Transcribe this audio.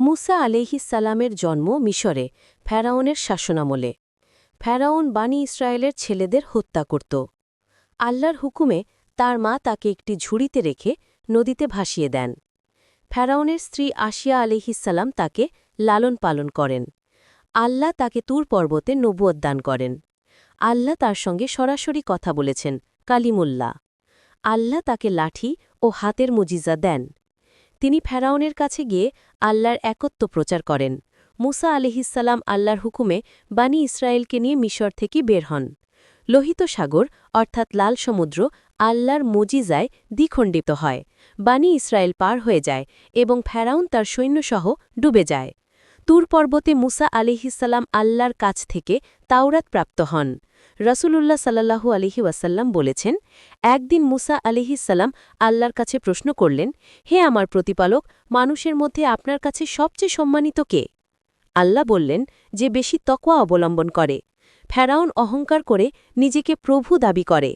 মুসা আলিহিসালামের জন্ম মিশরে ফ্যারাউনের শাসনামলে। ফ্যারাউন বানি ইসরায়েলের ছেলেদের হত্যা করত। আল্লাহর হুকুমে তার মা তাকে একটি ঝুড়িতে রেখে নদীতে ভাসিয়ে দেন। ফ্যারাউনের স্ত্রী আশিয়া আলিহিসাল্লাম তাকে লালন পালন করেন। আল্লাহ তাকে তুর পর্বতে নবুয়ত করেন। আল্লাহ তার সঙ্গে সরাসরি কথা বলেছেন, কালিমুল্লাহ। আল্লাহ তাকে লাঠি ও হাতের মুজিজা দেন। তিনি ফেরাউনের কাছে গিয়ে আল্লাহর একত্ব প্রচার করেন। মুসা আলিহিসাল্লাম আল্লাহর হুকুমে বানি ইসরায়েলকে নিয়ে মিশর থেকে বের হন। লোহিত সাগর, অর্থাৎ লাল সমুদ্র, আল্লাহর মজিজায় দ্বিখণ্ডিত হয়। বানি ইসরায়েল পার হয়ে যায় এবং ফেরাউন তার সৈন্যসহ ডুবে যায়। তুর পর্বতে মুসা আলিহিসাল্লাম আল্লাহর কাছ থেকে তাওরাত প্রাপ্ত হন। রসুলুল্লাহ সাল্লাহু আলিহি ওয়াসাল্লাম বলেছেন, একদিন মুসা আলিহিসাল্লাম আল্লাহর কাছে প্রশ্ন করলেন, হে আমার প্রতিপালক, মানুষের মধ্যে আপনার কাছে সবচেয়ে সম্মানিত কে? আল্লাহ বললেন, যে বেশি তকওয়া অবলম্বন করে। ফেরাউন অহংকার করে নিজেকে প্রভু দাবি করে।